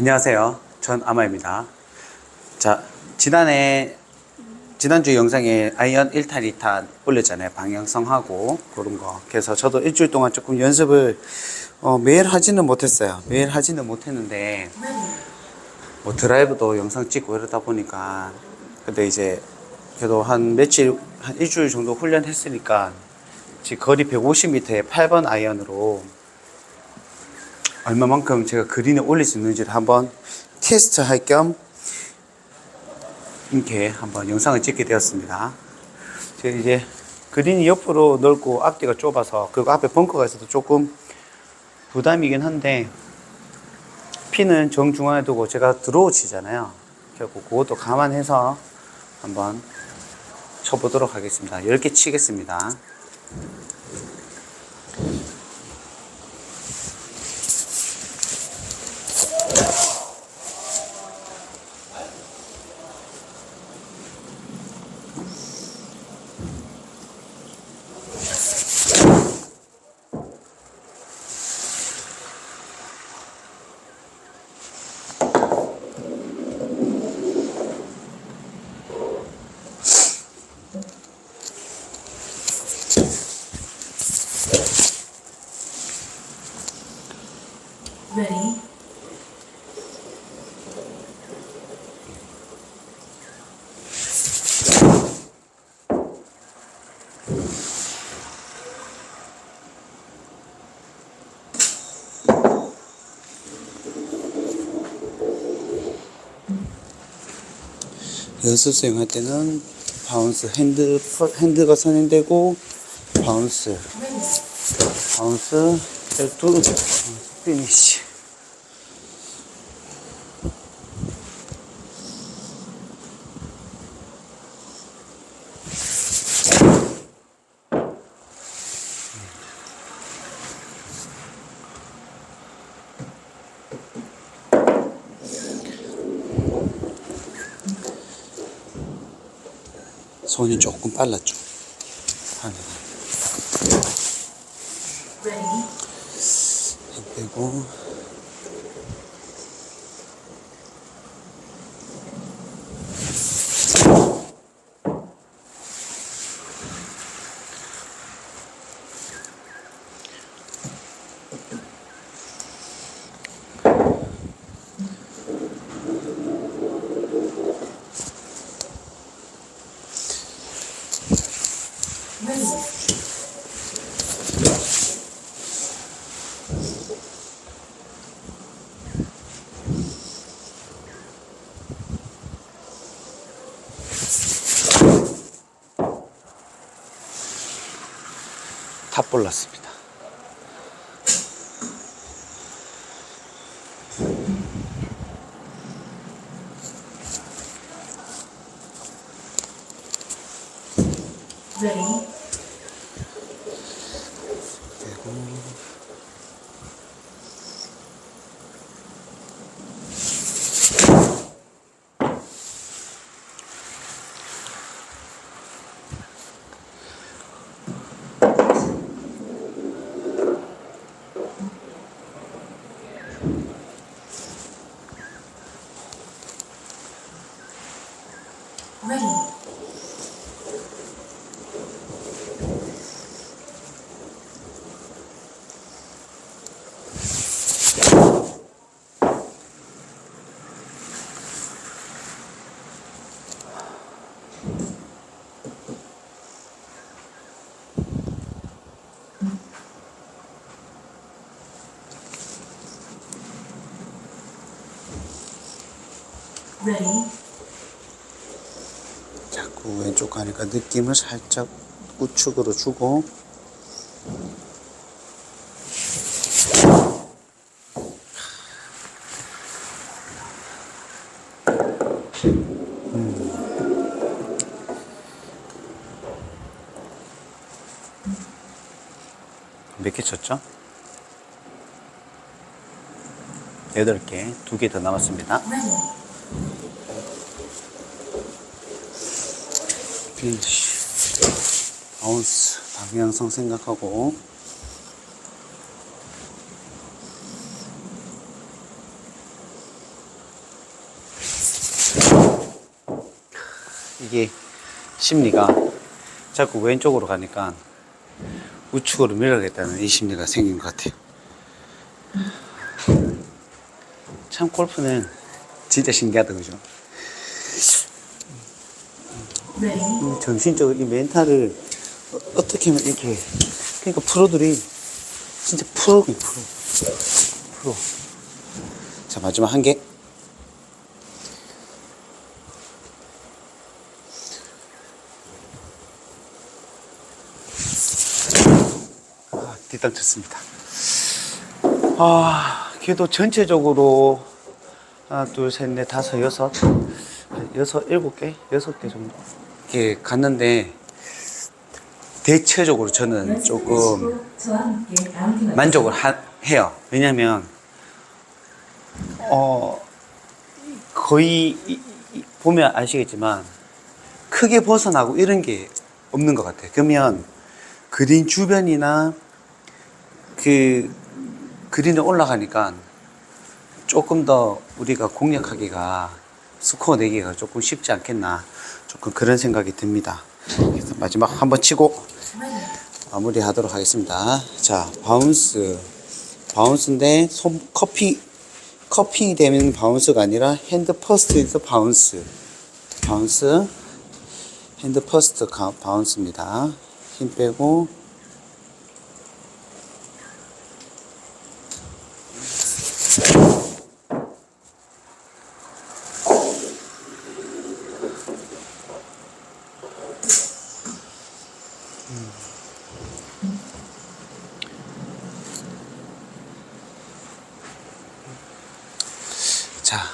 안녕하세요. 전 아마입니다. 자, 지난해, 지난주 영상에 아이언 1탄, 2탄 올렸잖아요. 방향성하고 그런 거. 그래서 저도 일주일 동안 조금 연습을 어, 매일 하지는 못했어요. 매일 하지는 못했는데, 뭐 드라이브도 영상 찍고 이러다 보니까, 근데 이제 그래도 한 며칠, 한 일주일 정도 훈련했으니까, 지금 거리 150m에 8번 아이언으로 얼마만큼 제가 그린에 올릴 수 있는지를 한번 테스트 할 겸 이렇게 한번 영상을 찍게 되었습니다. 제가 이제 그린이 옆으로 넓고 앞뒤가 좁아서 그리고 앞에 벙커가 있어서 조금 부담이긴 한데 피는 정중앙에 두고 제가 치잖아요. 결국 그것도 감안해서 한번 쳐보도록 하겠습니다. 10개 치겠습니다. 연습 스윙 할 때는 바운스 핸드 퍼- 핸드가 선행되고 바운스 바운스 두 피니시 손이 조금 빨랐죠. 하네가 탑볼 났습니다 Ready? Ready? Ready? 자꾸 왼쪽 가니까 느낌을 살짝 우측으로 주고 몇개 쳤죠? 8개, 2개 더 남았습니다. 핀치 바운스 방향성 생각하고 이게 심리가 자꾸 왼쪽으로 가니까 우측으로 밀어야겠다는 이 심리가 생긴 것 같아요. 참 골프는 진짜 신기하다 그죠? Ready. 이 정신적으로 이 멘탈을 어- 어떻게 하면 이렇게 그러니까 프로들이 진짜 프로긴 프로. 프로. 자 마지막 한개. 아, 뒷땅 쳤습니다. 아 그래도 전체적으로 하나 둘셋넷 다섯 여섯 여섯 일곱 개 여섯 개 정도 이렇게 갔는데 대체적으로 저는 조금 함께 라운딩을 만족을 하- 해요. 왜냐면 어 거의 이- 이- 보면 아시겠지만 크게 벗어나고 이런 게 없는 것 같아요. 그러면 그린 주변이나 그 그린에 올라가니까 조금 더 우리가 공략하기가 스코어 내기가 조금 쉽지 않겠나 조금 그런 생각이 듭니다. 그래서 마지막 한번 치고. 마무리하도록 하겠습니다. 자, 바운스. 바운스인데, 손, 커피, 커핑이 되면 바운스가 아니라 핸드 퍼스트에서 바운스. 바운스. 핸드 퍼스트 가- 바운스입니다. 힘 빼고. 자,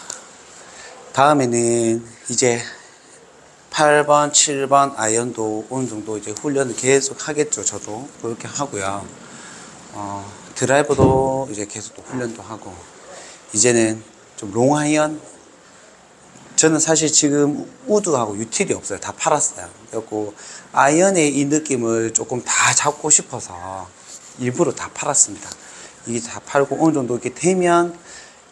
다음에는 이제 8번, 7번 아이언도 어느 정도 이제 훈련을 계속 하겠죠. 저도 그렇게 하고요. 어, 드라이버도 이제 계속 또 훈련도 하고 이제는 좀 롱아이언 저는 사실 지금 우드하고 유틸이 없어요. 다 팔았어요. 그래갖고 아이언의 이 느낌을 조금 다 잡고 싶어서 일부러 다 팔았습니다. 이게 다 팔고 어느 정도 이렇게 되면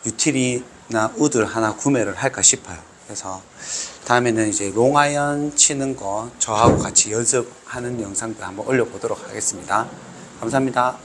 유틸이 나 우드를 하나 구매를 할까 싶어요. 그래서 다음에는 이제 롱아이언 치는 거 저하고 같이 연습하는 영상도 한번 올려보도록 하겠습니다. 감사합니다.